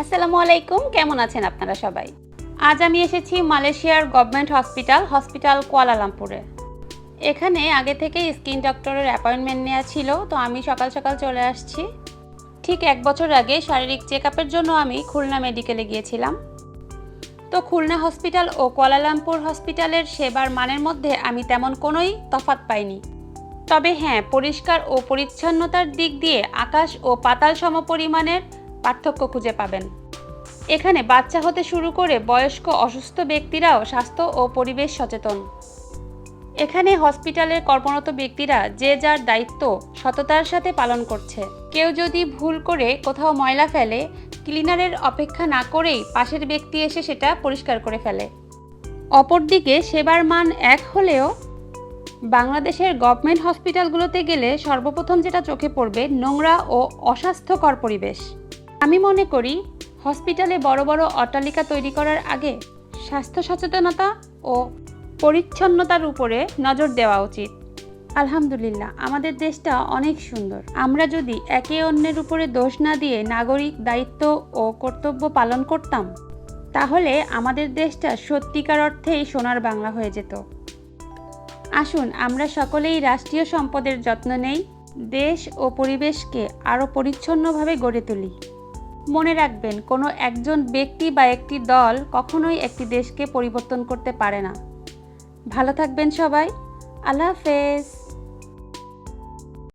আসসালামু আলাইকুম, কেমন আছেন আপনারা সবাই? আজ আমি এসেছি মালয়েশিয়ার গভর্নমেন্ট হসপিটাল হসপিটাল কুয়ালালামপুরে। এখানে আগে থেকে স্কিন ডক্টরের অ্যাপয়েন্টমেন্ট নেওয়া ছিল, তো আমি সকাল সকাল চলে আসছি। ঠিক এক বছর আগে শারীরিক চেক আপের জন্য আমি খুলনা মেডিকেলে গিয়েছিলাম। তো খুলনা হসপিটাল ও কুয়ালালামপুর হসপিটালের সেবার মানের মধ্যে আমি তেমন কোনোই তফাৎ পাইনি। তবে হ্যাঁ পরিষ্কার ও পরিচ্ছন্নতার দিক দিয়ে আকাশ ও পাতাল সমপরিমাণের পার্থক্য খুঁজে পাবেন। এখানে বাচ্চা হতে শুরু করে বয়স্ক অসুস্থ ব্যক্তিরাও স্বাস্থ্য ও পরিবেশ সচেতন। এখানে হসপিটালের কর্মরত ব্যক্তিরা যে যার দায়িত্ব সততার সাথে পালন করছে। কেউ যদি ভুল করে কোথাও ময়লা ফেলে, ক্লিনারের অপেক্ষা না করেই পাশের ব্যক্তি এসে সেটা পরিষ্কার করে ফেলে। অপরদিকে সেবার মান এক হলেও বাংলাদেশের গভর্নমেন্ট হসপিটালগুলোতে গেলে সর্বপ্রথম যেটা চোখে পড়বে নোংরা ও অস্বাস্থ্যকর পরিবেশ। আমি মনে করি, হসপিটালে বড় বড় অট্টালিকা তৈরি করার আগে স্বাস্থ্য সচেতনতা ও পরিচ্ছন্নতার উপরে নজর দেওয়া উচিত। আলহামদুলিল্লাহ, আমাদের দেশটা অনেক সুন্দর। আমরা যদি একে অন্যের উপরে দোষ না দিয়ে নাগরিক দায়িত্ব ও কর্তব্য পালন করতাম, তাহলে আমাদের দেশটা সত্যিকার অর্থেই সোনার বাংলা হয়ে যেত। আসুন, আমরা সকলেই রাষ্ট্রীয় সম্পদের যত্ন নেই, দেশ ও পরিবেশকে আরও পরিচ্ছন্নভাবে গড়ে তুলি। মনে রাখবেন, কোনো একজন ব্যক্তি বা একটি দল কখনোই একটি দেশকে পরিবর্তন করতে পারে না। ভালো থাকবেন সবাই। আল্লাহ হাফেজ।